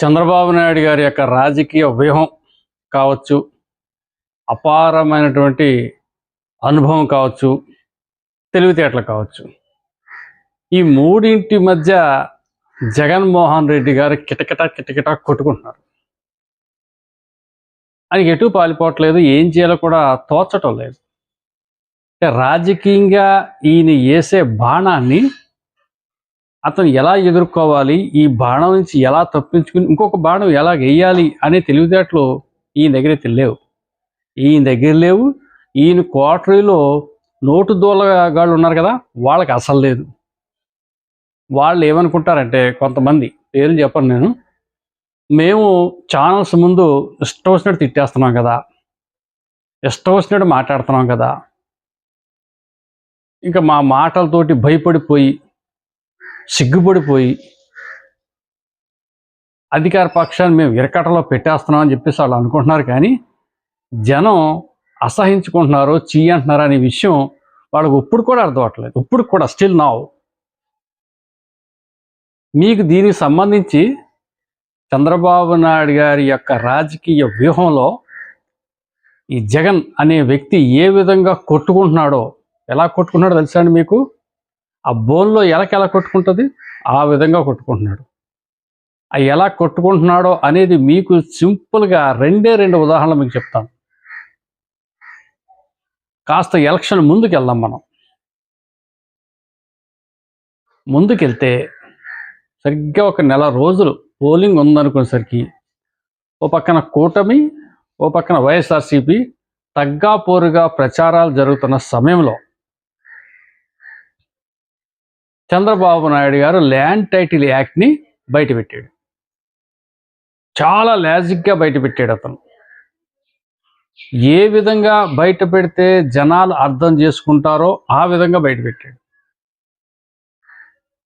చంద్రబాబు నాయుడు గారి యొక్క రాజకీయ వ్యూహం కావచ్చు అపారమైనటువంటి అనుభవం కావచ్చు తెలివితేటలు కావచ్చు. ఈ మూడింటి మధ్య జగన్మోహన్ రెడ్డి గారు కిటకిట కిటకిట కొట్టుకుంటున్నారు. ఆయనకి ఎటు పాలిపోవట్లేదు ఏం చేయాలో కూడా తోచటం లేదు. అంటే రాజకీయంగా ఈయన వేసే బాణాన్ని అతను ఎలా ఎదుర్కోవాలి ఈ బాణం నుంచి ఎలా తప్పించుకుని ఇంకొక బాణం ఎలా వేయాలి అనే తెలివితేటలు ఈయన దగ్గర అయితే లేవు. ఈయన దగ్గర లేవు. ఈయన క్వార్టరీలో నోటు దూలగాళ్ళు ఉన్నారు కదా వాళ్ళకి అసలు లేదు. వాళ్ళు ఏమనుకుంటారంటే కొంతమంది పేర్లు చెప్పను నేను మేము ఛానల్స్ ముందు ఇష్టం వచ్చినట్టు తిట్టేస్తున్నాం కదా ఇష్టం వచ్చినట్టు మాట్లాడుతున్నాం కదా. ఇంకా మా మాటలతోటి భయపడిపోయి సిగ్గుపడిపోయి అధికార పక్షాన్ని మేము ఇరకటలో పెట్టేస్తున్నాం అని చెప్పేసి వాళ్ళు అనుకుంటున్నారు కానీ జనం అసహించుకుంటున్నారు చీ అంటున్నారు అనే విషయం వాళ్ళకు ఇప్పుడు కూడా అర్థం అవట్లేదు ఇప్పుడు కూడా స్టిల్ నావ్ మీకు దీనికి సంబంధించి చంద్రబాబు నాయుడు గారి యొక్క రాజకీయ వ్యూహంలో ఈ జగన్ అనే వ్యక్తి ఏ విధంగా కొట్టుకుంటున్నాడో ఎలా కొట్టుకున్నాడో తెలుసా అండి మీకు? ఆ బోన్లో ఎలక ఎలా కొట్టుకుంటుంది? ఆ విధంగా కొట్టుకుంటున్నాడు. ఆ ఎలా కొట్టుకుంటున్నాడో అనేది మీకు సింపుల్గా రెండే రెండు ఉదాహరణలు మీకు చెప్తాను. కాస్త ఎలక్షన్ ముందుకు వెళ్దాం మనం. ముందుకెళ్తే సరిగ్గా ఒక నెల రోజులు పోలింగ్ ఉందనుకునేసరికి ఓ పక్కన కూటమి ఓ పక్కన వైఎస్ఆర్సీపీ తగ్గాపోరుగా ప్రచారాలు జరుగుతున్న సమయంలో చంద్రబాబు నాయుడు గారు ల్యాండ్ టైటిల్ యాక్ట్ని బయటపెట్టాడు. చాలా లాజిక్గా బయటపెట్టాడు అతను. ఏ విధంగా బయట పెడితే జనాలు అర్థం చేసుకుంటారో ఆ విధంగా బయటపెట్టాడు.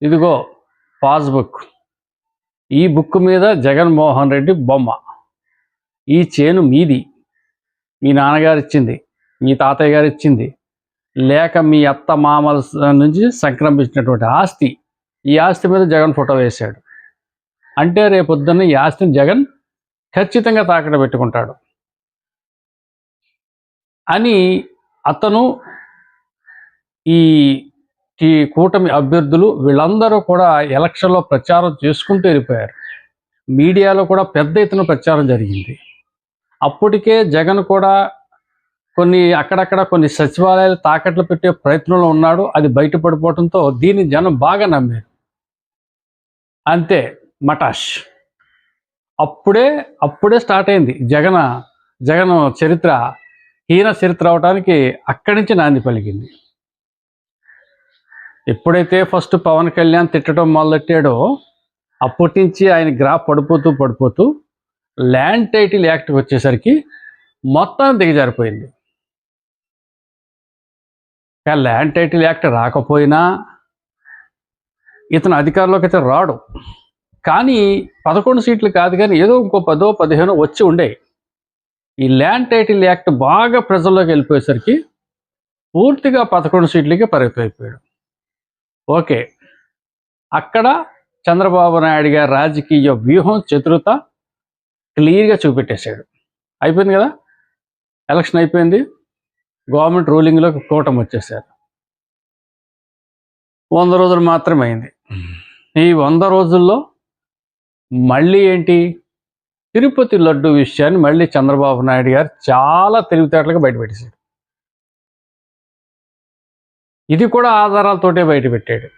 ఇదిగో పాస్బుక్. ఈ బుక్ మీద జగన్మోహన్ రెడ్డి బొమ్మ. ఈ చేను మీది. మీ నాన్నగారు ఇచ్చింది. మీ తాతయ్య గారు ఇచ్చింది. లేక మీ అత్త మామల నుంచి సంక్రమించినటువంటి ఆస్తి. ఈ ఆస్తి మీద జగన్ ఫోటో వేశాడు. అంటే రేపొద్దున్న ఈ ఆస్తిని జగన్ ఖచ్చితంగా తాకట పెట్టుకుంటాడు. అని అతను ఈ ఈ కూటమి అభ్యర్థులు వీళ్ళందరూ కూడా ఎలక్షన్లో ప్రచారం చేసుకుంటూ వెళ్ళిపోయారు. మీడియాలో కూడా పెద్ద ఎత్తున ప్రచారం జరిగింది. అప్పటికే జగన్ కూడా కొన్ని అక్కడక్కడ కొన్ని సచివాలయాలు తాకట్లు పెట్టే ప్రయత్నంలో ఉన్నాడు. అది బయటపడిపోవడంతో దీన్ని జనం బాగా నమ్మారు. అంతే మటాష్. అప్పుడే అప్పుడే స్టార్ట్ అయింది. జగన జగన్ చరిత్ర హీన చరిత్ర అవడానికి అక్కడి నుంచి నాంది పలికింది. ఎప్పుడైతే ఫస్ట్ పవన్ కళ్యాణ్ తిట్టడం మొదలెట్టాడో అప్పటి నుంచి ఆయన గ్రాఫ్ పడిపోతూ పడిపోతూ ల్యాండ్ టైటిల్ యాక్ట్కి వచ్చేసరికి మొత్తం దిగజారిపోయింది. ల్యాండ్ టైటిల్ యాక్ట్ రాకపోయినా ఇతను అధికారంలోకి అయితే రాడు. కానీ పదకొండు సీట్లు కాదు కానీ ఏదో ఇంకో పదో పదిహేనో వచ్చి ఉండే. ఈ ల్యాండ్ టైటిల్ యాక్ట్ బాగా ప్రజల్లోకి వెళ్ళిపోయేసరికి పూర్తిగా పదకొండు సీట్లకి పరిమితం అయిపోయాడు ఓకే. అక్కడ చంద్రబాబు నాయుడు గారి రాజకీయ వ్యూహం చతురత క్లియర్గా చూపెట్టేశాడు. అయిపోయింది కదా? ఎలక్షన్ అయిపోయింది. గవర్నమెంట్ రూలింగ్లోకి కూటమి వచ్చేసారు. వంద రోజులు మాత్రమే అయింది. ఈ వంద రోజుల్లో మళ్ళీ ఏంటి? తిరుపతి లడ్డు విషయాన్ని మళ్ళీ చంద్రబాబు నాయుడు గారు చాలా తెలివితేటలుగా బయటపెట్టేశాడు ఇది కూడా ఆధారాలతోటే బయటపెట్టాడు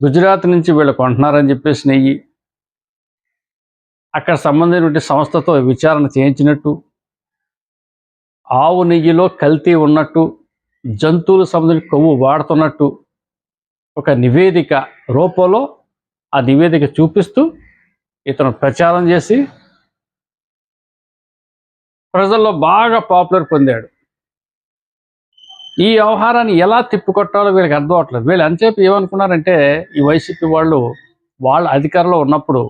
గుజరాత్ నుంచి వీళ్ళు కొంటున్నారని చెప్పేసి నెయ్యి. అక్కడ సంబంధించిన సంస్థతో విచారణ చేయించినట్టు ఆవు నెయ్యిలో కల్తీ ఉన్నట్టు జంతువులు సంబంధించిన కొవ్వు వాడుతున్నట్టు ఒక నివేదిక రూపంలో ఆ నివేదిక చూపిస్తూ ఇతను ప్రచారం చేసి ప్రజల్లో బాగా పాపులర్ పొందాడు. ఈ వ్యవహారాన్ని ఎలా తిప్పికొట్టాలో వీళ్ళకి అర్థం అవట్లేదు. వీళ్ళు ఎంతసేపు ఏమనుకున్నారంటే ఈ వైసీపీ వాళ్ళు వాళ్ళ అధికారంలో ఉన్నప్పుడు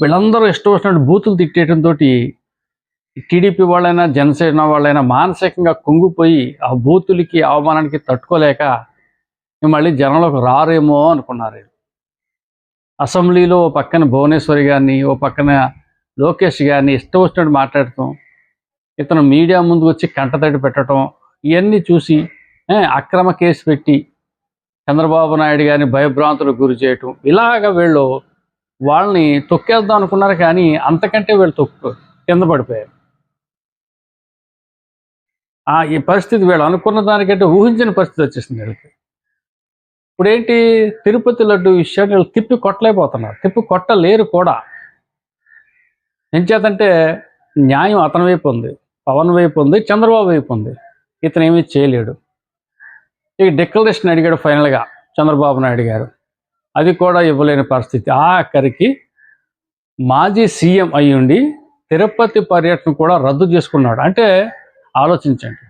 వీళ్ళందరూ ఇష్టం వచ్చినట్టు బూతులు తిట్టేయడంతో టీడీపీ వాళ్ళైనా జనసేన వాళ్ళైనా మానసికంగా కుంగిపోయి ఆ బూతులకి అవమానానికి తట్టుకోలేక మళ్ళీ జనంలోకి రారేమో అనుకున్నారు అసెంబ్లీలో ఓ పక్కన భువనేశ్వరి గారిని ఓ పక్కన లోకేష్ గారిని ఇష్టం వచ్చినట్టు మాట్లాడటం ఇతను మీడియా ముందు వచ్చి కంటతడి పెట్టడం ఇవన్నీ చూసి అక్రమ కేసు పెట్టి చంద్రబాబు నాయుడు గారిని భయభ్రాంతులకు గురి చేయటం ఇలాగ వీళ్ళు వాళ్ళని తొక్కేద్దాం అనుకున్నారు కానీ అంతకంటే వీళ్ళు తొక్కు కింద పడిపోయారు. ఆ ఈ పరిస్థితి వీళ్ళు అనుకున్న దానికంటే ఊహించిన పరిస్థితి వచ్చేసింది వీళ్ళకి. ఇప్పుడేంటి? తిరుపతి లడ్డు విషయాన్ని వీళ్ళు తిప్పి కొట్టలేకపోతున్నారు. తిప్పి కొట్టలేరు కూడా. ఎంచేతంటే న్యాయం అతని వైపు ఉంది పవన్ వైపు ఉంది చంద్రబాబు వైపు ఉంది. ఇతను ఏమీ చేయలేడు. ఇక డిక్లరేషన్ అడిగాడు ఫైనల్గా చంద్రబాబు నాయుడు గారు అది కూడా ఇవ్వలేని పరిస్థితి. ఆఖరికి మాజీ సీఎం అయ్యుండి తిరుపతి పర్యటన కూడా రద్దు చేసుకున్నాడు. అంటే ఆలోచించండి.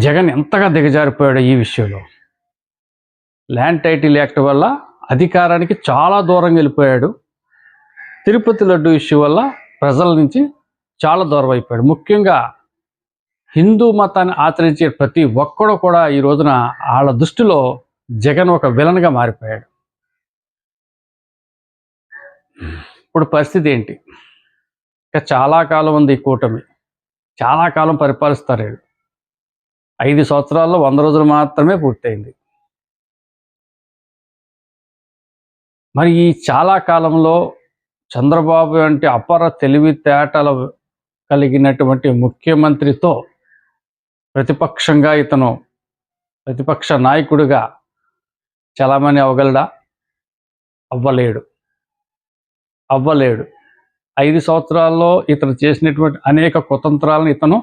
జగన్ ఎంతగా దిగజారిపోయాడు ఈ విషయంలో. ల్యాండ్ టైటిల్ యాక్ట్ వల్ల అధికారానికి చాలా దూరం వెళ్ళిపోయాడు. తిరుపతి లడ్డు ఇష్యూ వల్ల ప్రజల నుంచి చాలా దూరం అయిపోయాడు. ముఖ్యంగా హిందూ మతాన్ని ఆచరించే ప్రతి ఒక్కడు కూడా ఈ రోజున వాళ్ళ దృష్టిలో జగన్ ఒక విలన్గా మారిపోయాడు. ఇప్పుడు పరిస్థితి ఏంటి? ఇంకా చాలా కాలం ఉంది ఈ కూటమి. చాలా కాలం పరిపాలిస్తారు ఐదు సంవత్సరాల్లో వంద రోజులు మాత్రమే పూర్తయింది. మరి ఈ చాలా కాలంలో చంద్రబాబు అంటే అపర తెలివితేటలు కలిగినటువంటి ముఖ్యమంత్రితో ప్రతిపక్షంగా ఇతను ప్రతిపక్ష నాయకుడిగా చలామణి అవ్వగలడా? అవ్వలేడు. అవ్వలేడు. ఐదు సంవత్సరాల్లో ఇతను చేసినటువంటి అనేక కుతంత్రాలను ఇతను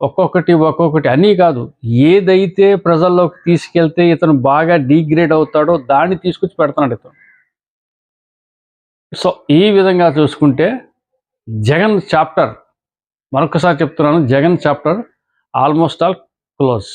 ఒక్కొక్కటి ఒక్కొక్కటి అన్నీ కాదు. ఏదైతే ప్రజల్లోకి తీసుకెళ్తే ఇతను బాగా డీగ్రేడ్ అవుతాడో దాన్ని తీసుకొచ్చి పెడుతున్నాడు ఇతను. సో ఈ విధంగా చూసుకుంటే జగన్ చాప్టర్ మరొకసారి చెప్తున్నాను Jagan chapter almost all close.